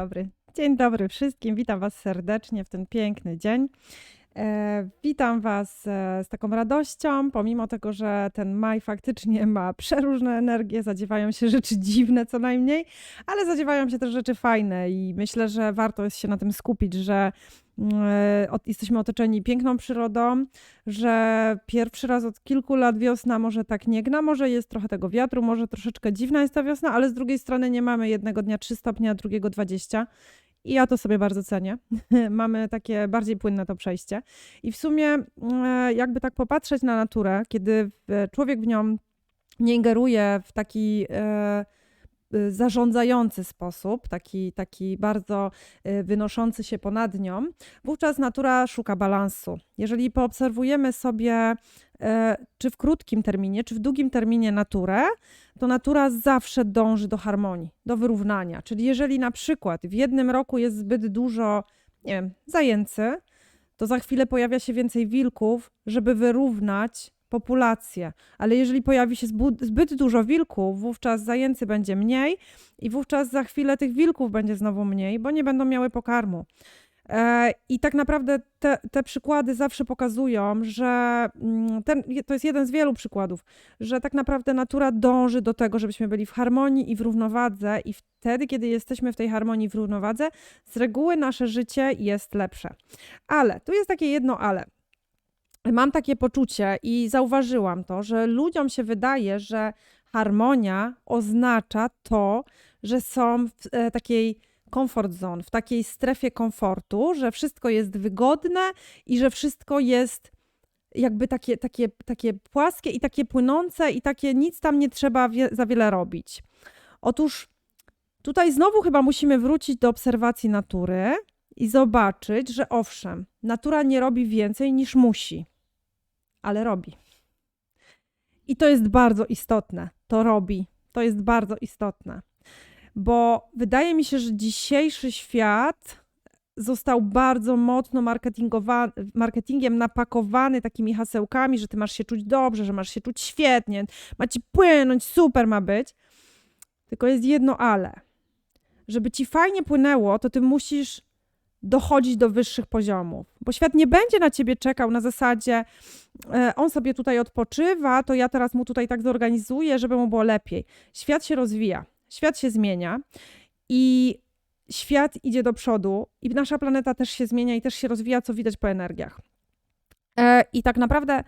dobry. Dzień dobry wszystkim. Witam Was serdecznie w ten piękny dzień. E, witam Was e, z taką radością, pomimo tego, że ten maj faktycznie ma przeróżne energie, zadziewają się rzeczy dziwne co najmniej, ale zadziewają się też rzeczy fajne i myślę, że warto jest się na tym skupić, że jesteśmy otoczeni piękną przyrodą, że pierwszy raz od kilku lat wiosna może tak nie gna, może jest trochę tego wiatru, może troszeczkę dziwna jest ta wiosna, ale z drugiej strony nie mamy jednego dnia 3 stopnie, a drugiego 20. I ja to sobie bardzo cenię. Mamy takie bardziej płynne to przejście. I w sumie, e, jakby tak popatrzeć na naturę, kiedy człowiek w nią nie ingeruje w taki e, zarządzający sposób, taki, taki bardzo y, wynoszący się ponad nią, wówczas natura szuka balansu. Jeżeli poobserwujemy sobie, e, czy w krótkim terminie, czy w długim terminie naturę, to natura zawsze dąży do harmonii, do wyrównania. Czyli jeżeli na przykład w jednym roku jest zbyt dużo, nie wiem, zajęcy, to za chwilę pojawia się więcej wilków, żeby wyrównać populację. Ale jeżeli pojawi się zbyt dużo wilków, wówczas zajęcy będzie mniej i wówczas za chwilę tych wilków będzie znowu mniej, bo nie będą miały pokarmu. E, I tak naprawdę te, te przykłady zawsze pokazują, że mm, ten, to jest jeden z wielu przykładów, że tak naprawdę natura dąży do tego, żebyśmy byli w harmonii i w równowadze, i wtedy, kiedy jesteśmy w tej harmonii i w równowadze, z reguły nasze życie jest lepsze. Ale tu jest takie jedno ale. Mam takie poczucie i zauważyłam to, że ludziom się wydaje, że harmonia oznacza to, że są w e, takiej comfort zone, w takiej strefie komfortu, że wszystko jest wygodne i że wszystko jest jakby takie, takie, takie płaskie i takie płynące i takie nic tam nie trzeba wie, za wiele robić. Otóż tutaj znowu chyba musimy wrócić do obserwacji natury i zobaczyć, że owszem, natura nie robi więcej niż musi, ale robi. I to jest bardzo istotne. To robi. To jest bardzo istotne. Bo wydaje mi się, że dzisiejszy świat został bardzo mocno marketingiem napakowany takimi hasełkami, że ty masz się czuć dobrze, że masz się czuć świetnie, ma ci płynąć, super ma być. Tylko jest jedno ale. Żeby ci fajnie płynęło, to ty musisz dochodzić do wyższych poziomów, bo świat nie będzie na ciebie czekał na zasadzie e, on sobie tutaj odpoczywa, to ja teraz mu tutaj tak zorganizuję, żeby mu było lepiej. Świat się rozwija, świat się zmienia i świat idzie do przodu i nasza planeta też się zmienia i też się rozwija, co widać po energiach. E, I tak naprawdę,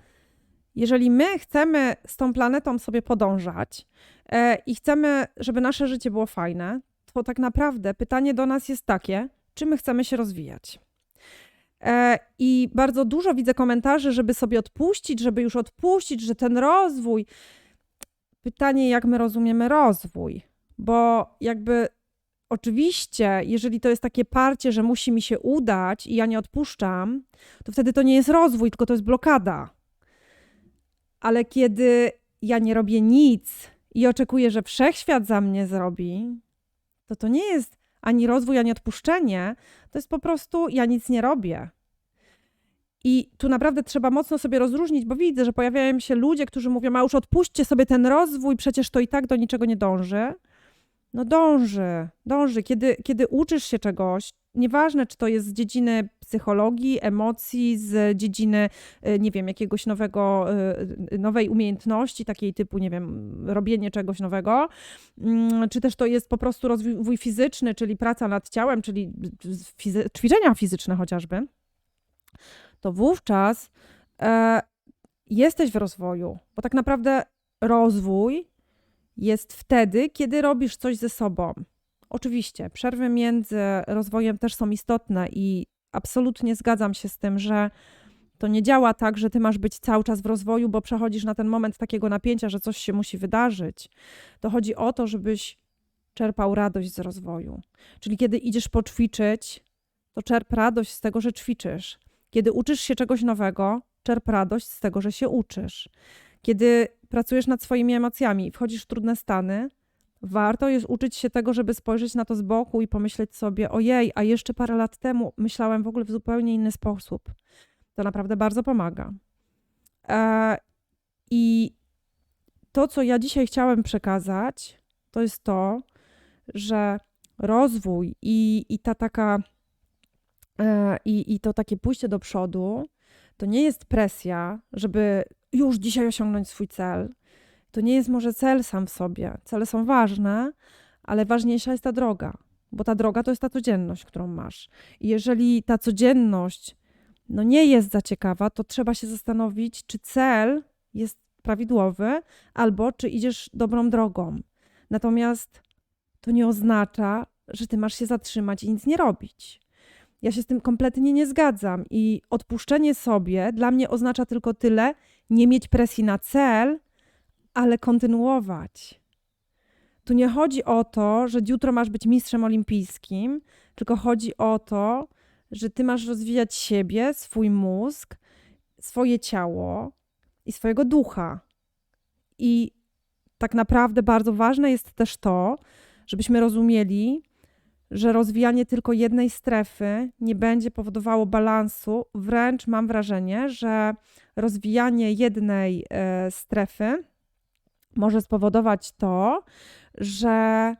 jeżeli my chcemy z tą planetą sobie podążać e, i chcemy, żeby nasze życie było fajne, to tak naprawdę pytanie do nas jest takie, czy my chcemy się rozwijać. E, I bardzo dużo widzę komentarzy, żeby sobie odpuścić, żeby już odpuścić, że ten rozwój. Pytanie, jak my rozumiemy rozwój? Bo jakby oczywiście, jeżeli to jest takie parcie, że musi mi się udać i ja nie odpuszczam, to wtedy to nie jest rozwój, tylko to jest blokada. Ale kiedy ja nie robię nic i oczekuję, że wszechświat za mnie zrobi, to to nie jest ani rozwój, ani odpuszczenie, to jest po prostu ja nic nie robię. I tu naprawdę trzeba mocno sobie rozróżnić, bo widzę, że pojawiają się ludzie, którzy mówią, a już odpuśćcie sobie ten rozwój, przecież to i tak do niczego nie dąży. No dąży, dąży. Kiedy, kiedy uczysz się czegoś, nieważne czy to jest z dziedziny psychologii, emocji, z dziedziny, y, nie wiem, jakiegoś nowego, y, nowej umiejętności, takiej typu, nie wiem, robienie czegoś nowego, mm, czy też to jest po prostu rozwój fizyczny, czyli praca nad ciałem, czyli fizy- ćwiczenia fizyczne chociażby, to wówczas e, jesteś w rozwoju, bo tak naprawdę rozwój jest wtedy, kiedy robisz coś ze sobą. Oczywiście, przerwy między rozwojem też są istotne i absolutnie zgadzam się z tym, że to nie działa tak, że ty masz być cały czas w rozwoju, bo przechodzisz na ten moment takiego napięcia, że coś się musi wydarzyć. To chodzi o to, żebyś czerpał radość z rozwoju. Czyli kiedy idziesz poćwiczyć, to czerp radość z tego, że ćwiczysz. Kiedy uczysz się czegoś nowego, czerp radość z tego, że się uczysz. Kiedy pracujesz nad swoimi emocjami i wchodzisz w trudne stany, warto jest uczyć się tego, żeby spojrzeć na to z boku i pomyśleć sobie: ojej, a jeszcze parę lat temu myślałem w ogóle w zupełnie inny sposób. To naprawdę bardzo pomaga. E, I to, co ja dzisiaj chciałem przekazać, to jest to, że rozwój i, i ta taka e, i, i to takie pójście do przodu, to nie jest presja, żeby już dzisiaj osiągnąć swój cel. To nie jest może cel sam w sobie. Cele są ważne, ale ważniejsza jest ta droga, bo ta droga to jest ta codzienność, którą masz. I jeżeli ta codzienność no nie jest za ciekawa, to trzeba się zastanowić, czy cel jest prawidłowy, albo czy idziesz dobrą drogą. Natomiast to nie oznacza, że ty masz się zatrzymać i nic nie robić. Ja się z tym kompletnie nie zgadzam i odpuszczenie sobie dla mnie oznacza tylko tyle, nie mieć presji na cel, ale kontynuować. Tu nie chodzi o to, że jutro masz być mistrzem olimpijskim, tylko chodzi o to, że ty masz rozwijać siebie, swój mózg, swoje ciało i swojego ducha. I tak naprawdę bardzo ważne jest też to, żebyśmy rozumieli, że rozwijanie tylko jednej strefy nie będzie powodowało balansu. Wręcz mam wrażenie, że rozwijanie jednej e, strefy może spowodować to, że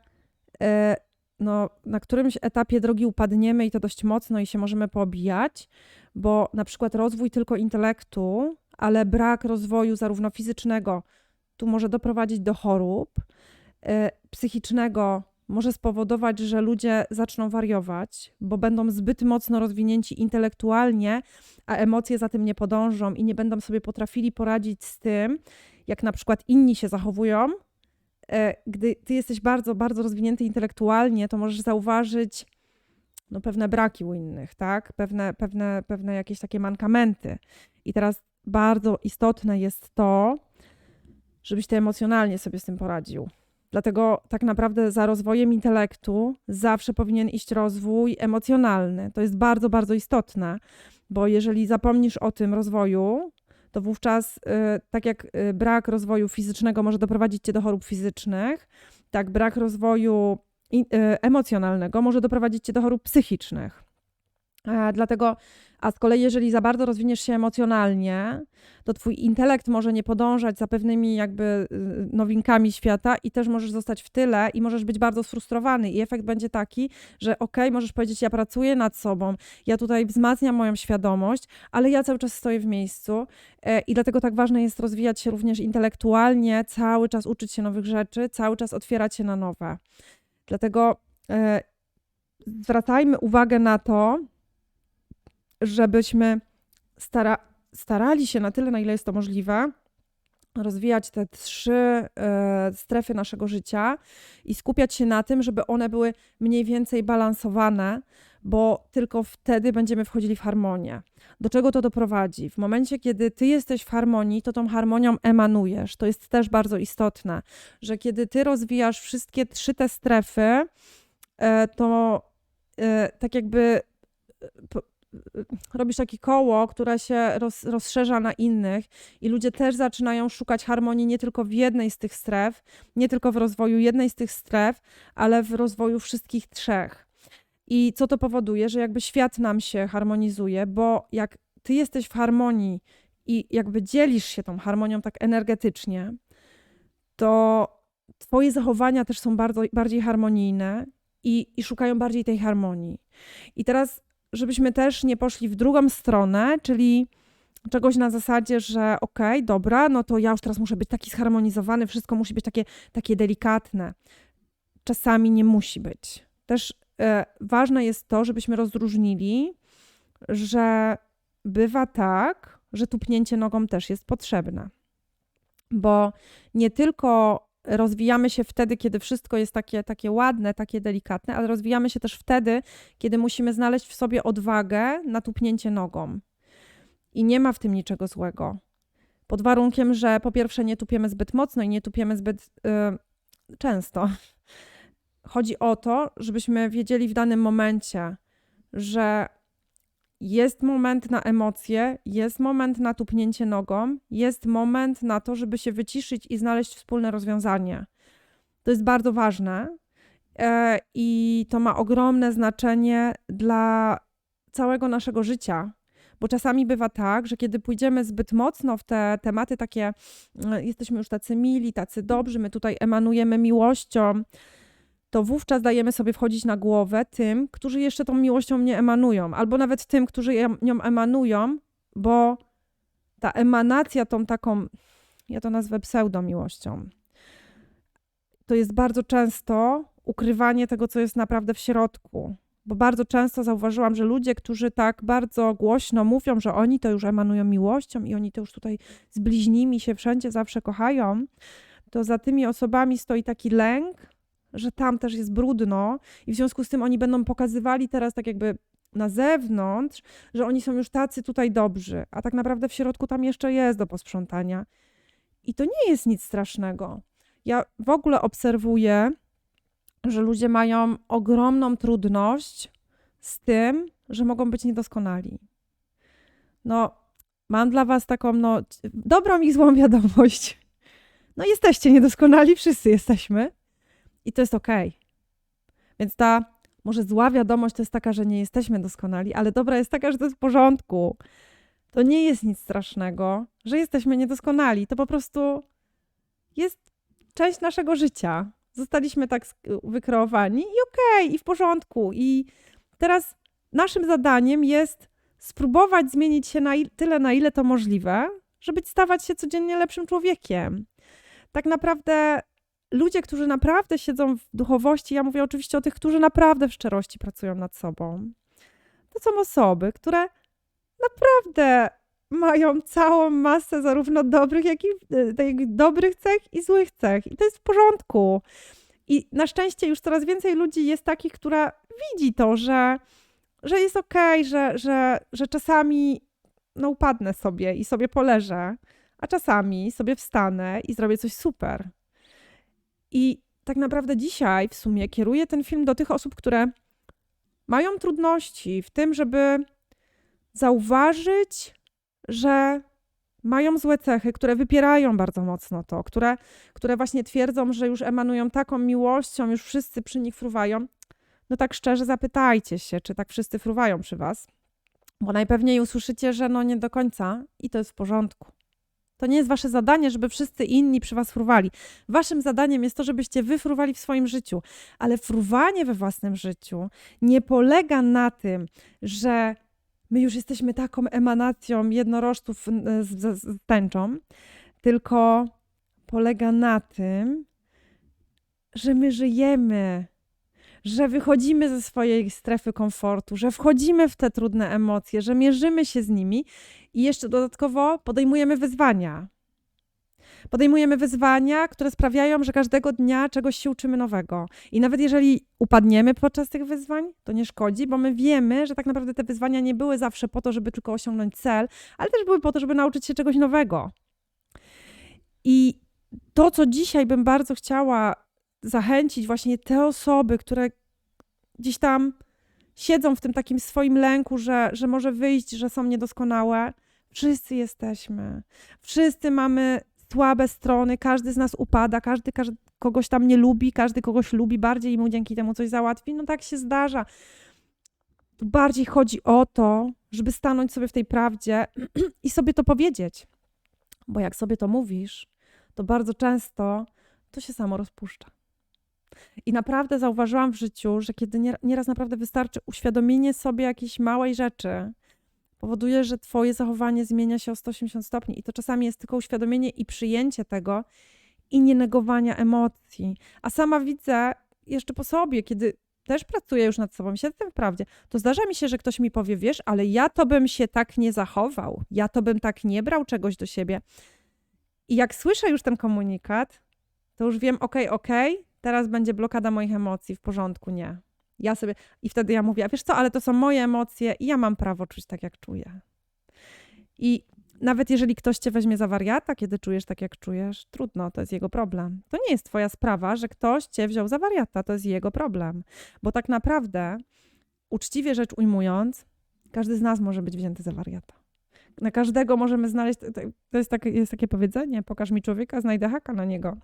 e, no, na którymś etapie drogi upadniemy i to dość mocno i się możemy poobijać, bo na przykład rozwój tylko intelektu, ale brak rozwoju zarówno fizycznego, tu może doprowadzić do chorób, e, psychicznego może spowodować, że ludzie zaczną wariować, bo będą zbyt mocno rozwinięci intelektualnie, a emocje za tym nie podążą i nie będą sobie potrafili poradzić z tym, jak na przykład inni się zachowują. E, gdy ty jesteś bardzo, bardzo rozwinięty intelektualnie, to możesz zauważyć no, pewne braki u innych, tak? Pewne, pewne, pewne jakieś takie mankamenty. I teraz bardzo istotne jest to, żebyś ty emocjonalnie sobie z tym poradził. Dlatego tak naprawdę za rozwojem intelektu zawsze powinien iść rozwój emocjonalny. To jest bardzo, bardzo istotne, bo jeżeli zapomnisz o tym rozwoju, to wówczas, y, tak jak y, brak rozwoju fizycznego może doprowadzić cię do chorób fizycznych, tak brak rozwoju y, emocjonalnego może doprowadzić cię do chorób psychicznych. E, dlatego a z kolei, jeżeli za bardzo rozwiniesz się emocjonalnie, to twój intelekt może nie podążać za pewnymi jakby y, nowinkami świata i też możesz zostać w tyle i możesz być bardzo sfrustrowany. I efekt będzie taki, że okej, okay, możesz powiedzieć, ja pracuję nad sobą, ja tutaj wzmacniam moją świadomość, ale ja cały czas stoję w miejscu e, i dlatego tak ważne jest rozwijać się również intelektualnie, cały czas uczyć się nowych rzeczy, cały czas otwierać się na nowe. Dlatego e, zwracajmy uwagę na to, żebyśmy stara, starali się na tyle, na ile jest to możliwe, rozwijać te trzy e, strefy naszego życia i skupiać się na tym, żeby one były mniej więcej balansowane, bo tylko wtedy będziemy wchodzili w harmonię. Do czego to doprowadzi? W momencie, kiedy ty jesteś w harmonii, to tą harmonią emanujesz. To jest też bardzo istotne, że kiedy ty rozwijasz wszystkie trzy te strefy, e, to e, tak jakby robisz takie koło, które się roz, rozszerza na innych i ludzie też zaczynają szukać harmonii nie tylko w jednej z tych stref, nie tylko w rozwoju jednej z tych stref, ale w rozwoju wszystkich trzech. I co to powoduje, że jakby świat nam się harmonizuje, bo jak ty jesteś w harmonii i jakby dzielisz się tą harmonią tak energetycznie, to twoje zachowania też są bardzo, bardziej harmonijne i, i szukają bardziej tej harmonii. I teraz żebyśmy też nie poszli w drugą stronę, czyli czegoś na zasadzie, że okej, okay, dobra, no to ja już teraz muszę być taki zharmonizowany, wszystko musi być takie, takie delikatne. Czasami nie musi być. Też e, ważne jest to, żebyśmy rozróżnili, że bywa tak, że tupnięcie nogą też jest potrzebne. Bo nie tylko rozwijamy się wtedy, kiedy wszystko jest takie, takie ładne, takie delikatne, ale rozwijamy się też wtedy, kiedy musimy znaleźć w sobie odwagę na tupnięcie nogą. I nie ma w tym niczego złego. Pod warunkiem, że po pierwsze nie tupiemy zbyt mocno i nie tupiemy zbyt yy, często. Chodzi o to, żebyśmy wiedzieli w danym momencie, że jest moment na emocje, jest moment na tupnięcie nogą, jest moment na to, żeby się wyciszyć i znaleźć wspólne rozwiązanie. To jest bardzo ważne e, i to ma ogromne znaczenie dla całego naszego życia. Bo czasami bywa tak, że kiedy pójdziemy zbyt mocno w te tematy takie, e, jesteśmy już tacy mili, tacy dobrzy, my tutaj emanujemy miłością, to wówczas dajemy sobie wchodzić na głowę tym, którzy jeszcze tą miłością nie emanują, albo nawet tym, którzy nią emanują, bo ta emanacja tą taką, ja to nazwę pseudomiłością, to jest bardzo często ukrywanie tego, co jest naprawdę w środku. Bo bardzo często zauważyłam, że ludzie, którzy tak bardzo głośno mówią, że oni to już emanują miłością i oni to już tutaj z bliźnimi się wszędzie zawsze kochają, to za tymi osobami stoi taki lęk, że tam też jest brudno i w związku z tym oni będą pokazywali teraz tak jakby na zewnątrz, że oni są już tacy tutaj dobrzy, a tak naprawdę w środku tam jeszcze jest do posprzątania. I to nie jest nic strasznego. Ja w ogóle obserwuję, że ludzie mają ogromną trudność z tym, że mogą być niedoskonali. No, mam dla Was taką, no, dobrą i złą wiadomość. No, jesteście niedoskonali, wszyscy jesteśmy. I to jest okej. Więc ta może zła wiadomość to jest taka, że nie jesteśmy doskonali, ale dobra jest taka, że to jest w porządku. To nie jest nic strasznego, że jesteśmy niedoskonali. To po prostu jest część naszego życia. Zostaliśmy tak wykreowani i okej, i w porządku. I teraz naszym zadaniem jest spróbować zmienić się na tyle, na ile to możliwe, żeby stawać się codziennie lepszym człowiekiem. Tak naprawdę ludzie, którzy naprawdę siedzą w duchowości, ja mówię oczywiście o tych, którzy naprawdę w szczerości pracują nad sobą, to są osoby, które naprawdę mają całą masę zarówno dobrych, jak i e, dobrych cech i złych cech. I to jest w porządku. I na szczęście już coraz więcej ludzi jest takich, która widzi to, że, że jest okej, że, że, że czasami no, upadnę sobie i sobie poleżę, a czasami sobie wstanę i zrobię coś super. I tak naprawdę dzisiaj w sumie kieruję ten film do tych osób, które mają trudności w tym, żeby zauważyć, że mają złe cechy, które wypierają bardzo mocno to, które, które właśnie twierdzą, że już emanują taką miłością, już wszyscy przy nich fruwają. No tak szczerze zapytajcie się, czy tak wszyscy fruwają przy was, bo najpewniej usłyszycie, że no nie do końca i to jest w porządku. To nie jest wasze zadanie, żeby wszyscy inni przy was fruwali. Waszym zadaniem jest to, żebyście wy fruwali w swoim życiu, ale fruwanie we własnym życiu nie polega na tym, że my już jesteśmy taką emanacją jednorożców n- z, z, z tęczą, tylko polega na tym, że my żyjemy, że wychodzimy ze swojej strefy komfortu, że wchodzimy w te trudne emocje, że mierzymy się z nimi i jeszcze dodatkowo podejmujemy wyzwania. Podejmujemy wyzwania, które sprawiają, że każdego dnia czegoś się uczymy nowego. I nawet jeżeli upadniemy podczas tych wyzwań, to nie szkodzi, bo my wiemy, że tak naprawdę te wyzwania nie były zawsze po to, żeby tylko osiągnąć cel, ale też były po to, żeby nauczyć się czegoś nowego. I to, co dzisiaj bym bardzo chciała zachęcić, właśnie te osoby, które gdzieś tam siedzą w tym takim swoim lęku, że, że może wyjść, że są niedoskonałe. Wszyscy jesteśmy. Wszyscy mamy słabe strony, każdy z nas upada, każdy, każdy kogoś tam nie lubi, każdy kogoś lubi bardziej i mu dzięki temu coś załatwi. No tak się zdarza. Tu bardziej chodzi o to, żeby stanąć sobie w tej prawdzie i sobie to powiedzieć. Bo jak sobie to mówisz, to bardzo często to się samo rozpuszcza. I naprawdę zauważyłam w życiu, że kiedy nie- nieraz naprawdę wystarczy uświadomienie sobie jakiejś małej rzeczy, powoduje, że twoje zachowanie zmienia się o 180 stopni. I to czasami jest tylko uświadomienie i przyjęcie tego i nie negowania emocji. A sama widzę jeszcze po sobie, kiedy też pracuję już nad sobą, siedzę w prawdzie, to zdarza mi się, że ktoś mi powie, wiesz, ale ja to bym się tak nie zachował, ja to bym tak nie brał czegoś do siebie. I jak słyszę już ten komunikat, to już wiem, okej, okej, teraz będzie blokada moich emocji, w porządku, nie. Ja sobie, i wtedy ja mówię, a wiesz co, ale to są moje emocje i ja mam prawo czuć tak, jak czuję. I nawet jeżeli ktoś cię weźmie za wariata, kiedy czujesz tak, jak czujesz, trudno, to jest jego problem. To nie jest twoja sprawa, że ktoś cię wziął za wariata, to jest jego problem. Bo tak naprawdę, uczciwie rzecz ujmując, każdy z nas może być wzięty za wariata. Na każdego możemy znaleźć, to- jest takie, jest takie powiedzenie, pokaż mi człowieka, znajdę haka na niego.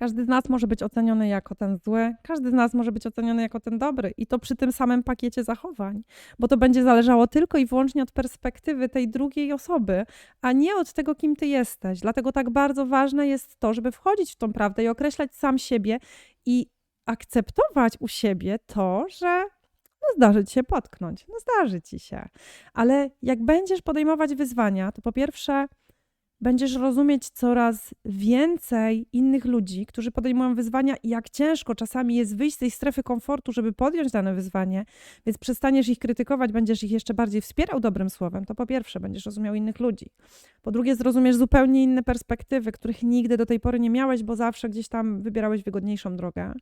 Każdy z nas może być oceniony jako ten zły, każdy z nas może być oceniony jako ten dobry i to przy tym samym pakiecie zachowań, bo to będzie zależało tylko i wyłącznie od perspektywy tej drugiej osoby, a nie od tego, kim ty jesteś. Dlatego tak bardzo ważne jest to, żeby wchodzić w tą prawdę i określać sam siebie i akceptować u siebie to, że no zdarzy ci się potknąć, no zdarzy ci się. Ale jak będziesz podejmować wyzwania, to po pierwsze będziesz rozumieć coraz więcej innych ludzi, którzy podejmują wyzwania i jak ciężko czasami jest wyjść z tej strefy komfortu, żeby podjąć dane wyzwanie, więc przestaniesz ich krytykować, będziesz ich jeszcze bardziej wspierał dobrym słowem, to po pierwsze będziesz rozumiał innych ludzi. Po drugie zrozumiesz zupełnie inne perspektywy, których nigdy do tej pory nie miałeś, bo zawsze gdzieś tam wybierałeś wygodniejszą drogę.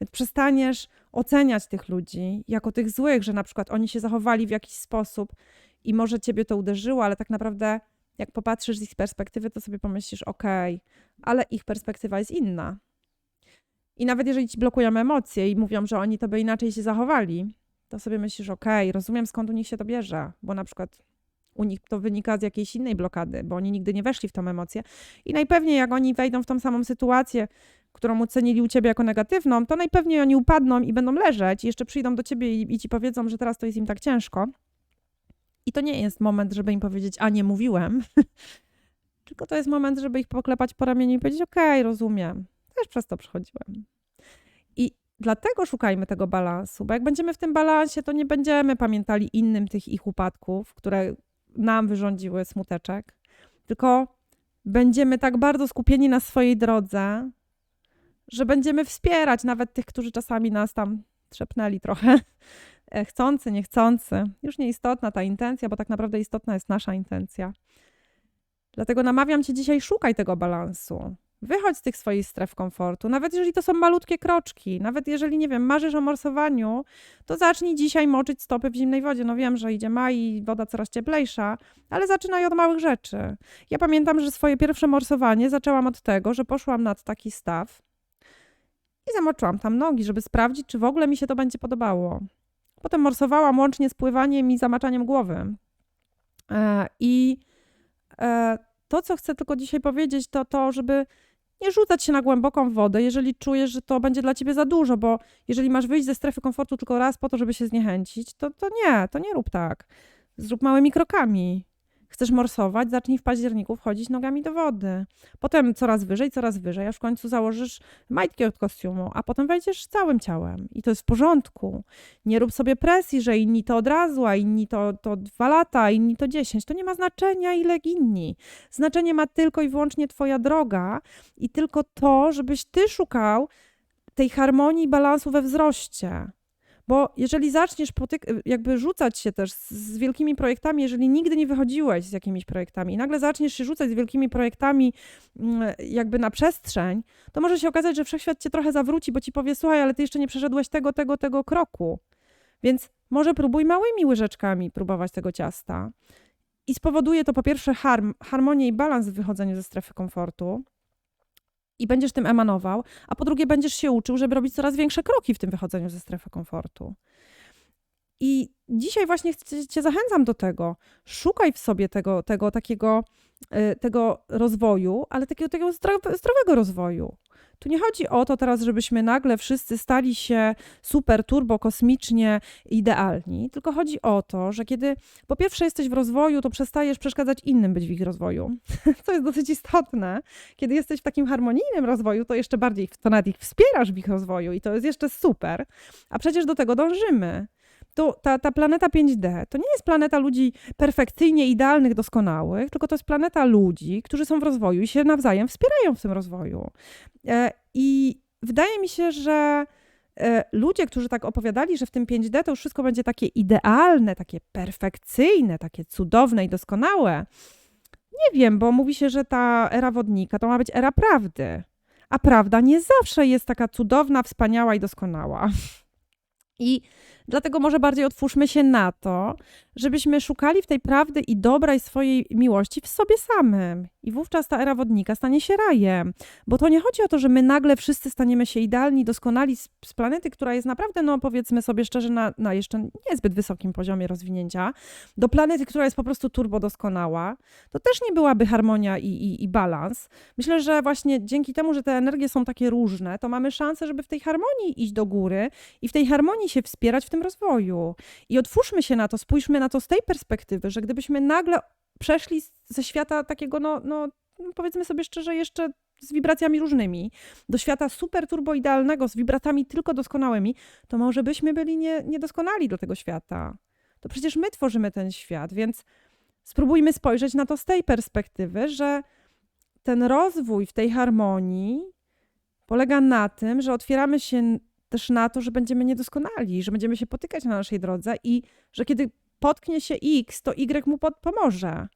Więc przestaniesz oceniać tych ludzi jako tych złych, że na przykład oni się zachowali w jakiś sposób i może ciebie to uderzyło, ale tak naprawdę jak popatrzysz z ich perspektywy, to sobie pomyślisz, okej, ale ich perspektywa jest inna. I nawet jeżeli ci blokują emocje i mówią, że oni to by inaczej się zachowali, to sobie myślisz, okej, rozumiem skąd u nich się to bierze, bo na przykład u nich to wynika z jakiejś innej blokady, bo oni nigdy nie weszli w tą emocję. I najpewniej jak oni wejdą w tą samą sytuację, którą ocenili u ciebie jako negatywną, to najpewniej oni upadną i będą leżeć i jeszcze przyjdą do ciebie i, i ci powiedzą, że teraz to jest im tak ciężko. I to nie jest moment, żeby im powiedzieć, a nie mówiłem, tylko to jest moment, żeby ich poklepać po ramieniu i powiedzieć, okej, rozumiem, też przez to przechodziłem. I dlatego szukajmy tego balansu, bo jak będziemy w tym balansie, to nie będziemy pamiętali innym tych ich upadków, które nam wyrządziły smuteczek, tylko będziemy tak bardzo skupieni na swojej drodze, że będziemy wspierać nawet tych, którzy czasami nas tam trzepnęli trochę, chcący, niechcący. Już nieistotna ta intencja, bo tak naprawdę istotna jest nasza intencja. Dlatego namawiam cię dzisiaj, szukaj tego balansu. Wychodź z tych swoich stref komfortu, nawet jeżeli to są malutkie kroczki, nawet jeżeli, nie wiem, marzysz o morsowaniu, to zacznij dzisiaj moczyć stopy w zimnej wodzie. No wiem, że idzie maj i woda coraz cieplejsza, ale zaczynaj od małych rzeczy. Ja pamiętam, że swoje pierwsze morsowanie zaczęłam od tego, że poszłam nad taki staw i zamoczyłam tam nogi, żeby sprawdzić, czy w ogóle mi się to będzie podobało. Potem morsowałam łącznie z pływaniem i zamaczaniem głowy. E, I e, to, co chcę tylko dzisiaj powiedzieć, to to, żeby nie rzucać się na głęboką wodę, jeżeli czujesz, że to będzie dla ciebie za dużo, bo jeżeli masz wyjść ze strefy komfortu tylko raz po to, żeby się zniechęcić, to, to nie, to nie rób tak. Zrób małymi krokami. Chcesz morsować, zacznij w październiku wchodzić nogami do wody. Potem coraz wyżej, coraz wyżej, aż w końcu założysz majtki od kostiumu, a potem wejdziesz całym ciałem. I to jest w porządku. Nie rób sobie presji, że inni to od razu, a inni to, to dwa lata, inni to dziesięć. To nie ma znaczenia, ile inni. Znaczenie ma tylko i wyłącznie twoja droga i tylko to, żebyś ty szukał tej harmonii i balansu we wzroście. Bo jeżeli zaczniesz potyk- jakby rzucać się też z wielkimi projektami, jeżeli nigdy nie wychodziłeś z jakimiś projektami i nagle zaczniesz się rzucać z wielkimi projektami mm, jakby na przestrzeń, to może się okazać, że wszechświat cię trochę zawróci, bo ci powie, słuchaj, ale ty jeszcze nie przeszedłeś tego, tego, tego kroku. Więc może próbuj małymi łyżeczkami próbować tego ciasta. I spowoduje to po pierwsze harm, harmonię i balans w wychodzeniu ze strefy komfortu, i będziesz tym emanował, a po drugie będziesz się uczył, żeby robić coraz większe kroki w tym wychodzeniu ze strefy komfortu. I dzisiaj właśnie cię zachęcam do tego. Szukaj w sobie tego, tego takiego y, tego rozwoju, ale takiego, takiego zdrowego rozwoju. Tu nie chodzi o to teraz, żebyśmy nagle wszyscy stali się super, turbo, kosmicznie idealni, tylko chodzi o to, że kiedy po pierwsze jesteś w rozwoju, to przestajesz przeszkadzać innym być w ich rozwoju, co jest dosyć istotne. Kiedy jesteś w takim harmonijnym rozwoju, to jeszcze bardziej, to nawet ich wspierasz w ich rozwoju i to jest jeszcze super, a przecież do tego dążymy to ta, ta planeta 5D to nie jest planeta ludzi perfekcyjnie idealnych, doskonałych, tylko to jest planeta ludzi, którzy są w rozwoju i się nawzajem wspierają w tym rozwoju. E, I wydaje mi się, że e, ludzie, którzy tak opowiadali, że w tym 5D to już wszystko będzie takie idealne, takie perfekcyjne, takie cudowne i doskonałe. Nie wiem, bo mówi się, że ta era wodnika to ma być era prawdy. A prawda nie zawsze jest taka cudowna, wspaniała i doskonała. I Dlatego może bardziej otwórzmy się na to, żebyśmy szukali w tej prawdy i dobra i swojej miłości w sobie samym. I wówczas ta era wodnika stanie się rajem. Bo to nie chodzi o to, że my nagle wszyscy staniemy się idealni, doskonali z, z planety, która jest naprawdę, no powiedzmy sobie szczerze, na, na jeszcze niezbyt wysokim poziomie rozwinięcia, do planety, która jest po prostu turbo doskonała. To też nie byłaby harmonia i, i, i balans. Myślę, że właśnie dzięki temu, że te energie są takie różne, to mamy szansę, żeby w tej harmonii iść do góry i w tej harmonii się wspierać w tym rozwoju. I otwórzmy się na to, spójrzmy na to z tej perspektywy, że gdybyśmy nagle przeszli ze świata takiego, no, no powiedzmy sobie szczerze, jeszcze z wibracjami różnymi, do świata super turbo idealnego, z wibracjami tylko doskonałymi, to może byśmy byli nie, niedoskonali do tego świata. To przecież my tworzymy ten świat, więc spróbujmy spojrzeć na to z tej perspektywy, że ten rozwój w tej harmonii polega na tym, że otwieramy się też na to, że będziemy niedoskonali, że będziemy się potykać na naszej drodze i że kiedy potknie się X, to Y mu pomoże.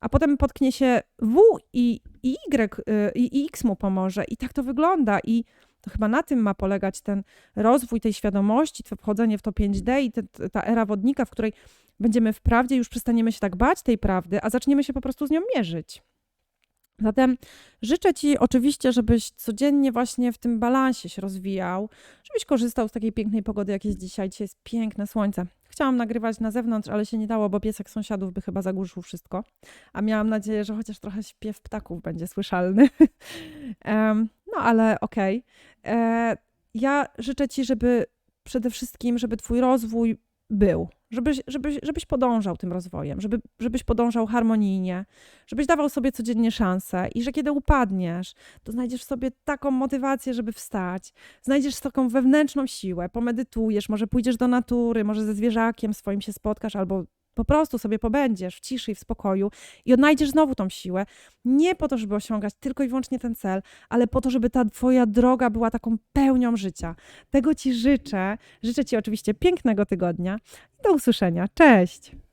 A potem potknie się W i, i Y y, i X mu pomoże. I tak to wygląda. I to chyba na tym ma polegać ten rozwój tej świadomości, to wchodzenie w to 5D i te, ta era wodnika, w której będziemy wprawdzie już przestaniemy się tak bać tej prawdy, a zaczniemy się po prostu z nią mierzyć. Zatem życzę Ci oczywiście, żebyś codziennie właśnie w tym balansie się rozwijał, żebyś korzystał z takiej pięknej pogody, jak jest dzisiaj. Dzisiaj jest piękne słońce. Chciałam nagrywać na zewnątrz, ale się nie dało, bo piesek sąsiadów by chyba zagłuszył wszystko. A miałam nadzieję, że chociaż trochę śpiew ptaków będzie słyszalny. No ale okej. E, Ja życzę Ci, żeby przede wszystkim, żeby Twój rozwój był, żebyś, żebyś, żebyś podążał tym rozwojem, żeby, żebyś podążał harmonijnie, żebyś dawał sobie codziennie szansę i że kiedy upadniesz, to znajdziesz sobie taką motywację, żeby wstać, znajdziesz taką wewnętrzną siłę, pomedytujesz, może pójdziesz do natury, może ze zwierzakiem swoim się spotkasz albo po prostu sobie pobędziesz w ciszy i w spokoju i odnajdziesz znowu tą siłę. Nie po to, żeby osiągać tylko i wyłącznie ten cel, ale po to, żeby ta twoja droga była taką pełnią życia. Tego ci życzę. Życzę ci oczywiście pięknego tygodnia do usłyszenia. Cześć!